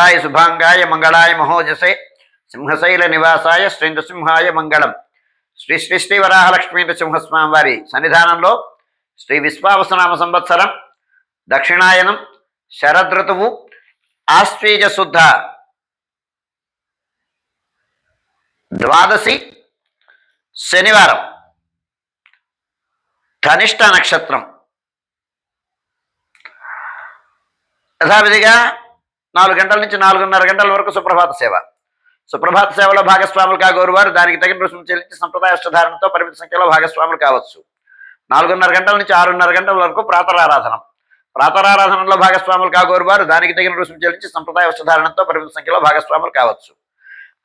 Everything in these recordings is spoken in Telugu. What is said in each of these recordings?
ాయ శుభాంగాయ మంగళాయ మహోజసే. సింహశైల నివాసాయ శ్రీ నృసింహాయ మంగళం. శ్రీ శ్రీ శ్రీ వరాహలక్ష్మీ నృసింహస్వామి వారి సన్నిధానంలో శ్రీ విశ్వావసనామ సంవత్సరం దక్షిణాయనం శరదృతువు ఆశ్వీజ శుద్ధ ద్వాదశి శనివారం ధనిష్ట నక్షత్రం. యథావిధిగా నాలుగు గంటల నుంచి నాలుగున్నర గంటల వరకు సుప్రభాత సేవ. సుప్రభాత సేవలో భాగస్వాములు కాగోరు వారు దానికి తగిన రుసుము చెల్లించి సంప్రదాయ అష్టధారణతో పరిమిత సంఖ్యలో భాగస్వాములు కావచ్చు. నాలుగున్నర గంటల నుంచి ఆరున్నర గంటల వరకు ప్రాతరారాధన. ప్రాతరారాధనలో భాగస్వాములు కాగోరు వారు దానికి తగిన రుసుము చెల్లించి సంప్రదాయ అష్టధారణతో పరిమిత సంఖ్యలో భాగస్వాములు కావచ్చు.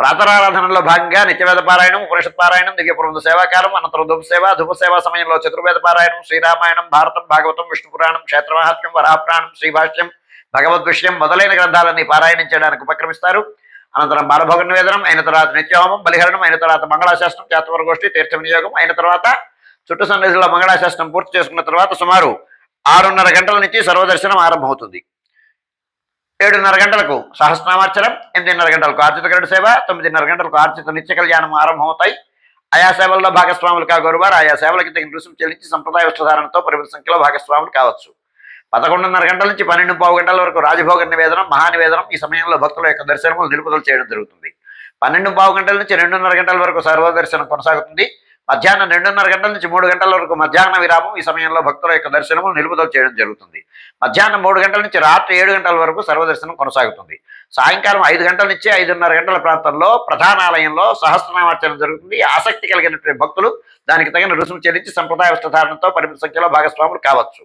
ప్రాతరారాధనలో భాగంగా నిత్యవేద పారాయణం ఉపనిషత్ పారాయణం దివ్య ప్రబంధ సేవాకారం అనంతరం ధూప సేవ ధూప సేవా సమయంలో చతుర్వేద పారాయణం శ్రీరామాయణం భారతం భాగవతం విష్ణు పురాణం క్షేత్రమహాత్మ్యం వరాహప్రాణం శ్రీభాష్యం భగవద్ విషయం మొదలైన గ్రంథాలన్నీ పారాయణం చేయడానికి ఉపక్రమిస్తారు. అనంతరం బాలభోగ నివేదనం అయిన తర్వాత నిత్యహోమం బలిహరణం అయిన తర్వాత మంగళాశాస్త్రం చేతవర గోష్ఠి తీర్థ వినియోగం అయిన తర్వాత చుట్టు సన్నిధిలో మంగళాశాస్త్రం పూర్తి చేసుకున్న తర్వాత సుమారు ఆరున్నర గంటల నుంచి సర్వదర్శనం ఆరంభమవుతుంది. ఏడున్నర గంటలకు సహస్రనామార్చనం ఎనిమిదిన్నర గంటలకు ఆర్జిత గరుడు సేవ తొమ్మిదిన్నర గంటలకు ఆర్జిత నిత్య కళ్యాణం ఆరంభమవుతాయి. ఆయా సేవల్లో భాగస్వాములు కాగోరువారు ఆయా సేవలకి తగిన రుసుము చెల్లించి సంప్రదాయ వస్త్రధారణతో పరిమిత సంఖ్యలో భాగస్వాములు కావచ్చు. పదకొండున్నర గంటల నుంచి పన్నెండు పావు గంటల వరకు రాజభోగ నివేదనం మహానివేదనం ఈ సమయంలో భక్తుల యొక్క దర్శనములు నిలుపుదల చేయడం జరుగుతుంది. పన్నెండు పావు గంటల నుంచి రెండున్నర గంటల వరకు సర్వదర్శనం కొనసాగుతుంది. మధ్యాహ్నం రెండున్నర గంటల నుంచి మూడు గంటల వరకు మధ్యాహ్న విరామం ఈ సమయంలో భక్తుల యొక్క దర్శనములు నిలుపుదల చేయడం జరుగుతుంది. మధ్యాహ్నం మూడు గంటల నుంచి రాత్రి ఏడు గంటల వరకు సర్వదర్శనం కొనసాగుతుంది. సాయంకాలం ఐదు గంటల నుంచి ఐదున్నర గంటల ప్రాంతంలో ప్రధానాలయంలో సహస్రనామార్చన జరుగుతుంది. ఆసక్తి కలిగినటువంటి భక్తులు దానికి తగిన రుసుము చెల్లించి సంప్రదాయ వస్త్రధారణతో పరిమిత సంఖ్యలో భాగస్వాములు కావచ్చు.